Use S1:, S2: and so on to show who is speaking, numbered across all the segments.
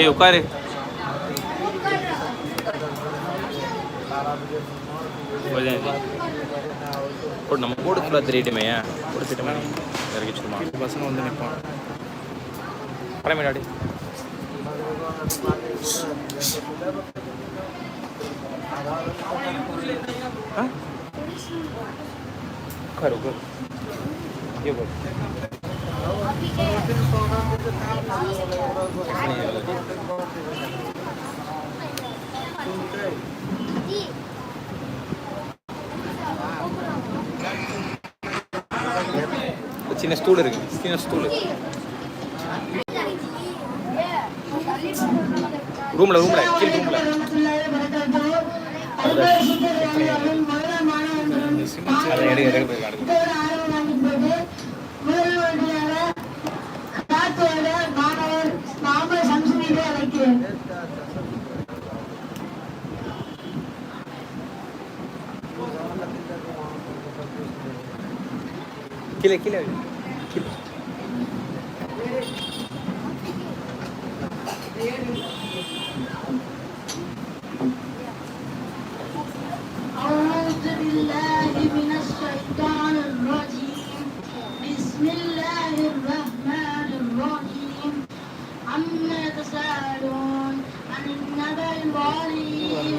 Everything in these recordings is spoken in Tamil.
S1: ஏய் உட்காரு. கொஞ்சம் இது. போடு நம்ம போர்டு ஃபுல்லாக தெரியட்டுமே போர்டு திட்டமே இறக்கி வச்சுருமா
S2: பசங்க வந்து நிற்பான்
S1: பரமேடாடி உட்காரு உட்காரு. சின்ன ஸ்டூல் இருக்கு சின்ன ஸ்டூல் ரூம்ல ரூம்ல கீழ் ரூம்ல அதை எடுக்க எடுக்க போய் كلا كلا كلا
S3: أعوذ Kile kile öyle. Kile. بسم الله الرحمن الرحيم عما تسألون عن النبأ العظيم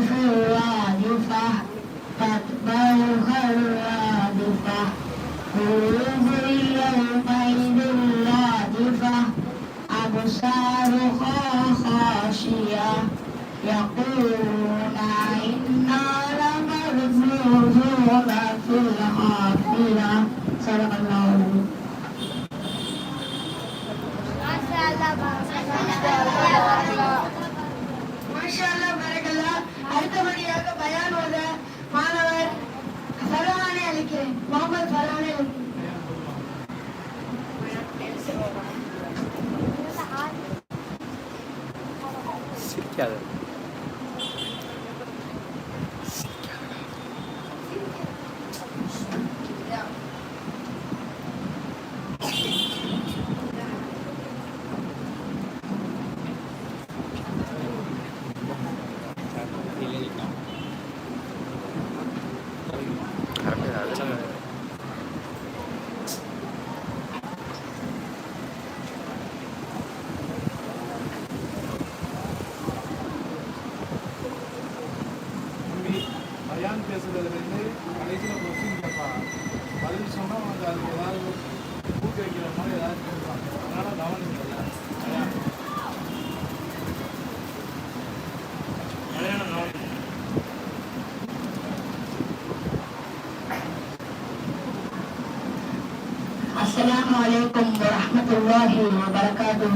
S3: في الرادفة تتبعها الرادفة قلوب يومئذ رادفة أبصارها خاشية يقولون إنا لمرزوقون في الحافلة صدق الله العظيم ما شاء الله அடுத்தபடியாக பயான் ஓத மாணவர் ஃபர்ஹானை அழைக்கிறேன் முகமது ஃபர்ஹானை அழைக்கிறேன்
S1: சிரிக்காத
S2: பயான் பேசுறதுலேருந்து கடைசியில் கொஸ்டின் கேட்பான் பதில் சொன்னால் உனக்கு அதுக்கு ஏதாவது ஊக்குவிக்கிற மாதிரி ஏதாவது கேட்பாங்க அதனால் கவனிக்கல பயான் பயானம் கவனிக்கணும்
S3: السلام عليكم ورحمة الله وبركاته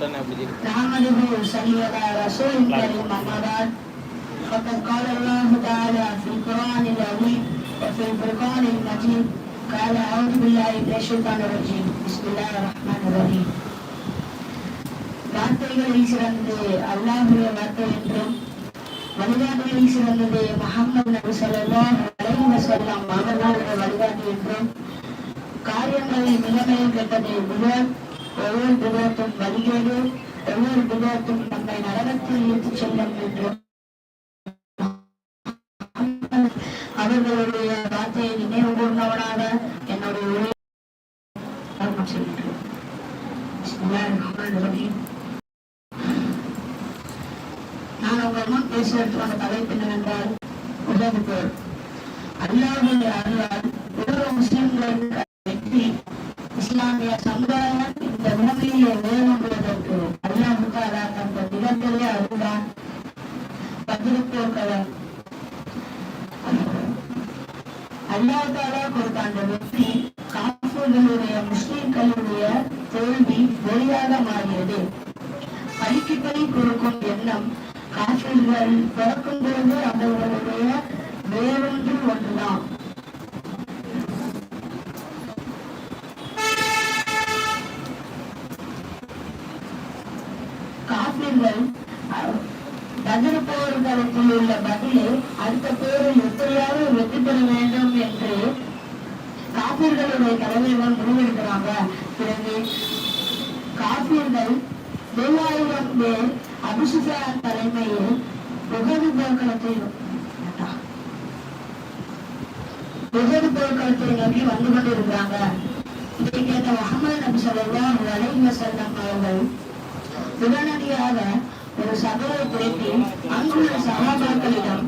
S1: போட்டானே அப்படி இருக்கு.
S3: نحمده ونصلي على رسول الكريم أما بعد فقد قال الله تعالى في القرآن العظيم وفي الفرقان المجيد قال أعوذ بالله من الشيطان الرجيم بسم الله الرحمن الرحيم வார்த்தைகளில் சிறந்து அல்லாஹுடைய வார்த்தை என்றும் வழிகாட்டுகளை சிறந்தது முகமது நபி ஸல்லல்லாஹு அலைஹி வஸல்லம் அவர்களுடைய வழிகாட்டு என்றும் காரியங்களை நிலைமையில் கெட்டது புகழ் ஒவ்வொரு புகழத்தும் வருகிறது ஒவ்வொரு புகழத்தும் நம்மை நரகத்தில் இழுத்து செல்லும் என்றும் அவர்களுடைய வார்த்தையை நினைவு கூர்ந்தவனாக என்னுடைய உரை நான் உங்கள் முன் பேசுவதற்கான தலைப்பு என்னவென்றால் உலகு போர் அல்லாஹுடைய அருளால் உலக முஸ்லிம்களுக்கு Amen. உகது போர்க்களத்தை நோக்கி வந்து கொண்டிருக்கிறாங்க இதை கேட்ட முகமது நபி சொல்லலாம் அலைஹி வஸல்லம் அவர்கள் உடனடியாக ஒரு சபையை குறைத்து அங்குள்ள சகாபாக்களிடம்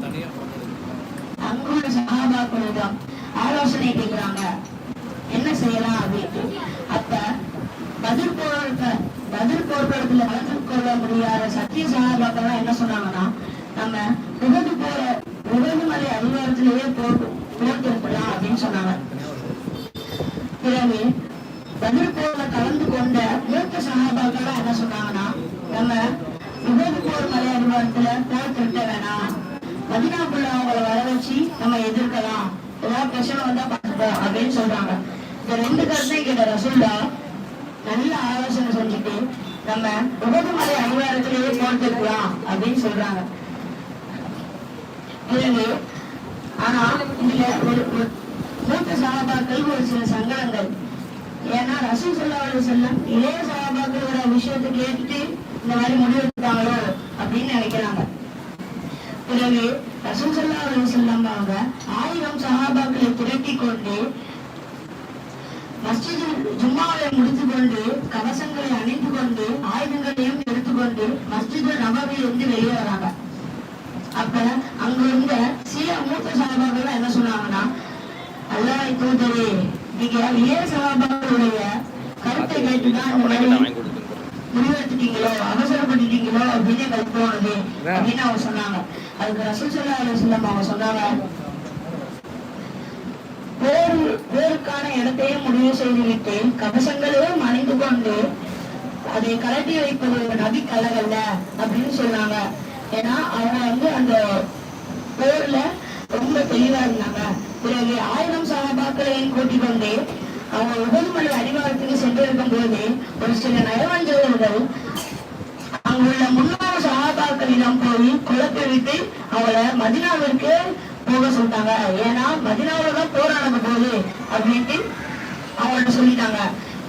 S3: அங்குள்ள சகாபாக்களிடம் ஆலோசனை கேட்கிறாங்க. என்ன செய்யலாம் அப்படின்ட்டு. அப்ப பதில் போர்க்க பதில் போர்க்களத்துல கலந்து கொள்ள முடியாத சத்திய சகாபாக்கள் என்ன சொன்னாங்கன்னா நம்ம உகது போற உகது மலை அதிகாரத்திலேயே போர் சொன்னாங்க பிறகு பதில் போர்ல கலந்து கொண்ட மூத்த சகாபாக்கள் என்ன சொன்னாங்கன்னா நம்ம போர் மலை போர் வேணாம். அவங்கள வர வச்சு நம்ம எதிர்க்கலாம். ஏதாவது பிரச்சனை வந்தா பார்த்துப்போம் அப்படின்னு சொல்றாங்க. இந்த ரெண்டு கருத்தையும் கேட்ட நல்ல ஆலோசனை செஞ்சுட்டு நம்ம உகது மலை அதிகாரத்திலேயே போட்டுக்கலாம் அப்படின்னு சொல்றாங்க. பிறகு ஆனா இதுல ஒரு மூத்த சகாபாக்கள் ஒரு சில சங்கடங்கள். ஏன்னா ரசூ ஸல்லல்லாஹு செல்லம் இளைய சகாபாக்களோட விஷயத்தை கேட்டு இந்த மாதிரி முடிவெடுத்தாங்களோ அப்படின்னு நினைக்கிறாங்க. பிறகு ரசூ ஸல்லல்லாஹு செல்லம் அவங்க ஆயிரம் சகாபாக்களை திரட்டி கொண்டு மஸ்ஜிதில் ஜும்மாவை முடித்துக் கொண்டு கவசங்களை அணிந்து கொண்டு ஆயுதங்களையும் எடுத்துக்கொண்டு மஸ்ஜிது நபவியிலிருந்து வெளியே வராங்க. அப்ப அங்க இருந்த சில மூத்த சகாபாக்கள் என்ன சொன்னாங்கன்னா அல்லாஹ் தூதரே நீங்க இளைய சகாபாக்களுடைய கருத்தை கேட்டுதான் முடிவெடுத்துட்டீங்களோ அவசரப்பட்டுட்டீங்களோ அப்படின்னு தோணுது அப்படின்னு அவங்க சொன்னாங்க. அதுக்கு ரசூல் சல்லா அவங்க சொன்னாங்க போர் போருக்கான இடத்தையும் முடிவு செய்துவிட்டு கவசங்களையும் அணிந்து கொண்டு அதை கலட்டி வைப்பது ஒரு நபி கலகல்ல அப்படின்னு சொன்னாங்க. ஏன்னா அவங்க வந்து அந்த போர்ல ரொம்ப தெளிவா இருந்தாங்க. பிறகு ஆயிரம் சகாபாக்களையும் கூட்டிக் கொண்டு அவங்க உபதுமலை அடிவாரத்துக்கு சென்றிருக்கும் போது ஒரு சில நயவஞ்சகர்கள் அங்குள்ள முன்னோர் சகாபாக்களிடம் போய் குழப்பி அவளை அவங்கள மதினாவிற்கு போக சொல்லிட்டாங்க. ஏன்னா மதினாவில தான் போர் நடக்க போகுது அப்படின்ட்டு அவங்கள்ட்ட சொல்லிட்டாங்க.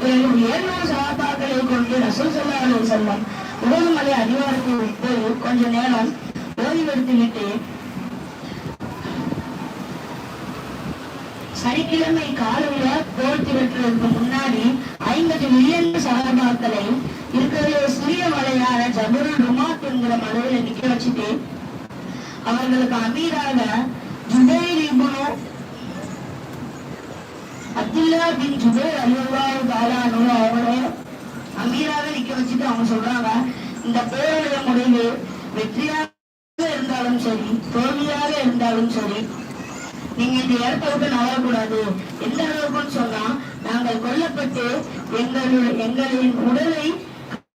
S3: பிறகு ஏழ்நூறு சகாபாக்களை கொண்டு ரசூல் சல்லா அலைஹி உபதுமலை அடிவாரத்துக்கு போய் கொஞ்ச நேரம் ஓய்வெடுத்து விட்டு சனிக்கிழமை காலையில போர் திரட்டுறதுக்கு முன்னாடி ஐம்பது மில்லியன் சகாபாக்களை இருக்கிற சிறிய மலையான ஜபருல் ருமாத் என்கிற மலையில நிக்க வச்சுட்டு அவர்களுக்கு அமீராக ஜுபைர் இப்னு அப்துல்லா பின் ஜுபைர் அலிவாஹு தாலானு அவங்களே அமீராக நிக்க வச்சுட்டு அவங்க சொல்றாங்க இந்த போரோட முடிவு வெற்றியாக இருந்தாலும் சரி தோல்வியாக இருந்தாலும் சரி நீங்க இந்த இடத்தை விட்டு நகரக்கூடாது. எந்த அளவுக்குன்னு சொன்னா நாங்கள் கொல்லப்பட்டு எங்கள் எங்களின் உடலை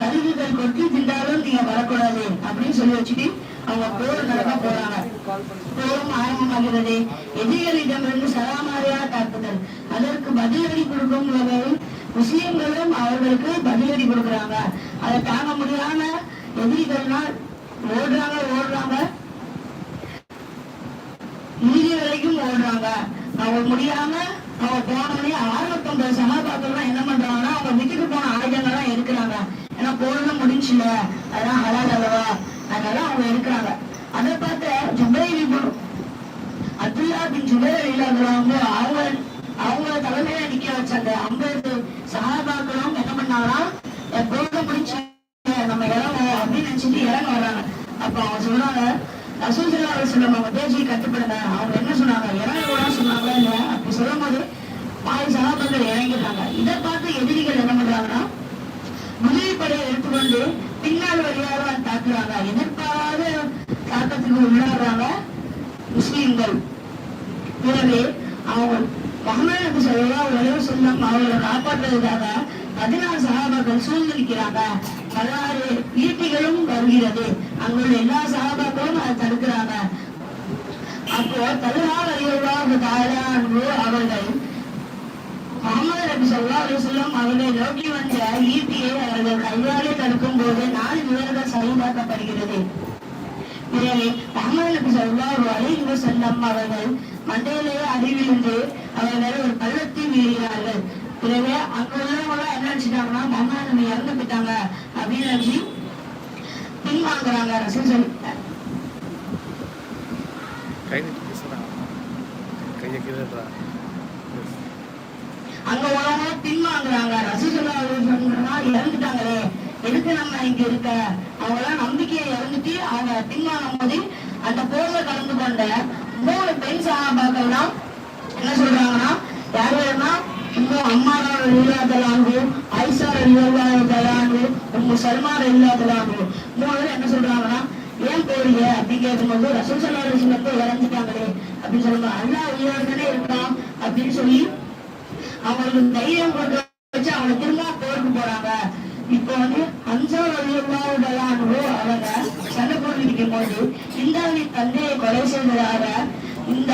S3: கருவிகள் கொட்டி தின்றாலும் நீங்க வரக்கூடாது அப்படின்னு சொல்லி வச்சுட்டு அவங்க போர் நடக்க போறாங்க. போரும் ஆரம்பமாகிறது. எதிரிகளிடமிருந்து சராமாரியா தாக்குதல். அதற்கு பதிலடி கொடுக்கும் வகையில் முஸ்லிம்களும் அவர்களுக்கு பதிலடி கொடுக்குறாங்க. அதை தாங்க முடியாம எதிரிகள்லாம் ஓடுறாங்க ஓடுறாங்க. இறுதி வரைக்கும் ஓடுறாங்க அவங்க முடியாம அவங்க போனோடனே ஆறுநூத்தம்பது சகாபாக்கள்லாம் என்ன பண்றாங்கன்னா அவங்க விட்டுட்டு போன ஆயுதங்கள்லாம் எடுக்கிறாங்க ஏன்னா போறது முடிஞ்சுல. அதெல்லாம் ஹலால் அல்லவா? அதனால அவங்க எடுக்கிறாங்க அதை பார்த்த ஜுபைர் அப்துல்லா பின் ஜுபைர் இல்லாதவங்க அவங்க அவங்க தலைமையில நிக்க வச்ச அந்த ஐம்பது சகாபாக்களும் என்ன பண்ணாங்கன்னா போக முடிச்சு நம்ம இறங்குவோம் அப்படின்னு நினைச்சிட்டு இறங்க வர்றாங்க. அப்ப அவங்க சொல்றாங்க ரசூல் சல்லா அலுவலம் அவங்க பேச்சு கட்டுப்படுங்க அவங்க என்ன சொன்னாங்க? இறங்க கூட சொன்னாங்க. அப்படி சொல்லும் போது பாதி சகாபங்கள் இறங்கிட்டாங்க. இதை பார்த்து எதிரிகள் என்ன பண்றாங்கன்னா முதுகுப்படையை எடுத்துக்கொண்டு பின்னால் வழியாக தாக்குறாங்க. எதிர்பாராத தாக்கத்துக்கு உள்ளாடுறாங்க முஸ்லீம்கள். எனவே அவங்க முகமது சொல்லா ஸல்லல்லாஹு அலைஹி அவர்களை அவங்களை காப்பாற்றுவதற்காக பதினாறு சகாபாக்கள் சூழ்ந்திருக்கிறாங்க பதினாறு ஈட்டிகளும் வருகிறது. அங்குள்ள எல்லா சகாபாக்களும் அதை தடுக்கிறாங்க. அப்போ தல்ஹா ரலியல்லாஹு தஆலா அன்ஹு அவர்கள் முகமது நபி சொல்லா அலுவலம் அவர்களை நோக்கி வந்த ஈட்டியை அவர்கள் கையாலே தடுக்கும் போது நாலு வீரர்கள் சரிபார்க்கப்படுகிறது. பிறகு முகமது நபி ஸல்லல்லாஹு அலைஹி செல்லம் அவர்கள் மண்டையிலேயே அறிவிலிருந்து அவர்கள் ஒரு பள்ளத்தில் மீறினார்கள். பிறகு அங்க என்ன நினைச்சிட்டாங்கன்னா முகமது நபி இறந்து போயிட்டாங்க. அப்படின்னு நினைச்சு பின்வாங்குறாங்க
S1: கீழேடுறா
S3: அங்க உள்ளவங்க பின்வாங்குறாங்க ரசூசல்லா சொன்னா இறந்துட்டாங்களே. எதுக்கு நம்ம இங்க இருக்க? அவங்க நம்பிக்கையை இறந்துட்டு அவங்க பின்வாங்கும் போது அந்த போர்ல கலந்து கொண்ட மூணு பெண் சகாபாக்கள்லாம் என்ன சொல்றாங்கன்னா யார் யாருன்னா இன்னும் அம்மாரா இல்லாதலாங்கு ஐசா இல்லாதலாங்கு உங்க சல்மார் இல்லாதலாங்கு மூணு பேர் என்ன சொல்றாங்கன்னா ஏன் போறீங்க அப்படின்னு கேட்கும்போது ரசூல் சல்லா அலிஸ்லத்தை இறந்துட்டாங்களே அப்படின்னு சொல்லுவாங்க அல்லா உயிரோடு இருக்கான் அப்படின்னு சொல்லி அவங்களுக்கு தைரியம் கொடுக்க வச்சு அவங்க திரும்ப போருக்கு போறாங்க. இப்போ வந்து அன்சார் அலியுல்லாவுடையானோ அவங்க சண்டை போட்டு போது இந்தாவின் தந்தையை கொலை செய்ததாக இந்த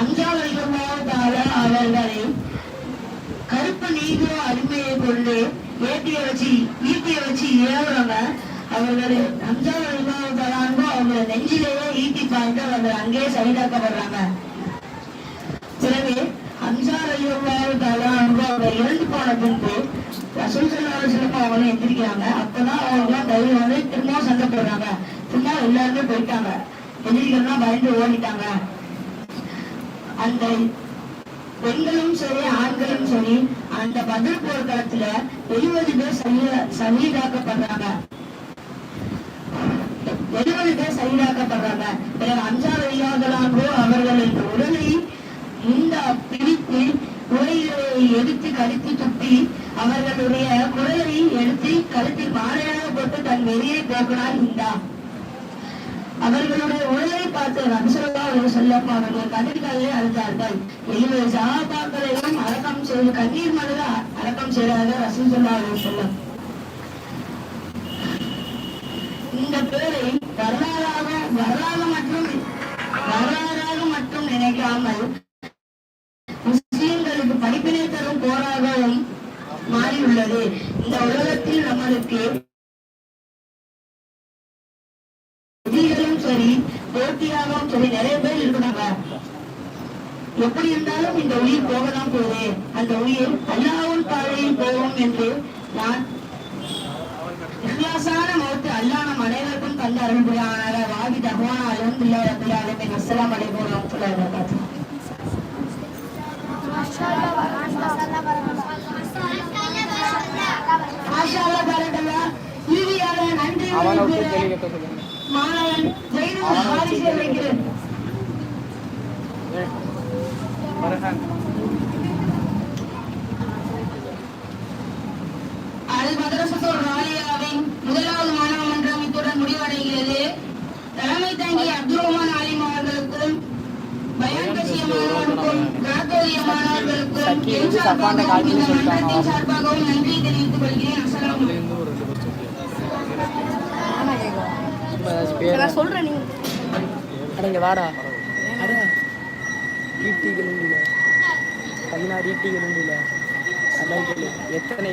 S3: அஞ்சாவது அலியுல்லாவுதால அவர்களை கருப்பு நீதியோ அடிமையை கொண்டு ஏட்டிய வச்சு ஈட்டிய வச்சு ஏவுறவங்க அவர்கள் அன்சார் அலியுல்லாவுதாலானோ அவங்க நெஞ்சிலேயே ஈட்டி பாய்ந்து அவர்கள் அங்கேயே சரிதாக்கப்படுறாங்க பிறகு அம்சார் ஐயோவாவு தலா அவங்க இறந்து போன பின்பு வசூல் சல்லா சிலப்ப அவங்களும் எந்திரிக்கிறாங்க. அப்பதான் அவங்க தைரியம் வந்து திரும்பவும் சண்டை போடுறாங்க. திரும்ப எல்லாருமே போயிட்டாங்க. எதிரிகள்லாம் பயந்து ஓடிட்டாங்க. அந்த பெண்களும் சரி ஆண்களும் சரி அந்த பதில் போர்க்களத்துல எழுபது பேர் சகித சகிதாக்கப்படுறாங்க எழுபது பேர் சகிதாக்கப்படுறாங்க பிறகு அஞ்சாவது ஐயாவதாகவோ அவர்களின் உடலை இந்த பிரித்து உரையை எடுத்து கடித்து துப்பி அவர்களுடைய குரலை எடுத்து கழுத்தில் மாலையாக போட்டு தன் வெளியே போக்கினார் இந்தா. அவர்களுடைய உடலை பார்த்து ரம்சல்லா அவர்கள் அவர்கள் கதிர்களை அழுத்தார்கள் எழுபது சகாபாக்களையும் அடக்கம் செய்து கண்ணீர் மனதில் அடக்கம் செய்தார்கள் ரசூசல்லா அவர்கள் சொல்ல இந்த பேரை வரலாறாக வரலாறு மட்டும் வரலாறாக மட்டும் நினைக்காமல் முஸ்லிம்களுக்கு படிப்பினை தரும் போராகவும் மாறியுள்ளது. இந்த உலகத்தில் நம்மளுக்கு சரி நிறைய பேர் இருக்கிறாங்க. எப்படி இருந்தாலும் இந்த உயிர் போகதான் போகுது. அந்த உயிர் அல்லாவின் பாதையில் போகும் என்று நான் இஹ்லாசான மௌத்து அல்லாஹ் நம் அனைவருக்கும் தந்து அருள் புரியானாக வாகி தகவான அலமதுல்லா ரபில் ஆலமின். அஸ்ஸலாமு அலைக்கும் வரஹ்மத்துல்லாஹி வபரகாத்துஹு மாஷா அல்லாஹ் பாரக்கல்லாஹ் இறுதியாக நன்றி மாணவன் ஜெயினுல் ஹாரிஸை வைக்கிறேன் அல் மதரசத்துல் ராலியாவின் முதலாவது மாணவ மன்றம் இத்துடன் முடிவடைகிறது. தலைமை தாங்கிய அப்துல் ரஹ்மான் அலிம் அவர்களுக்கும் பயான் பேசிய மாணவர்களுக்கும் காத்தோதிய மாணவர்களுக்கும் சார்பாகவும் இந்த மன்றத்தின் சார்பாகவும் நன்றி தெரிவித்துக் கொள்கிறேன். அஸ்ஸலாமு அலைக்கும்.
S1: ஒரு ரெண்டு பஸ்
S4: நான் சொல்றேன் நீங்க.
S5: அடங்க வாடா. அட. ஈட்டிகளும் இல்லை பதினாறு ஈட்டிகளும் இல்லை அதான் கேளு. எத்தனை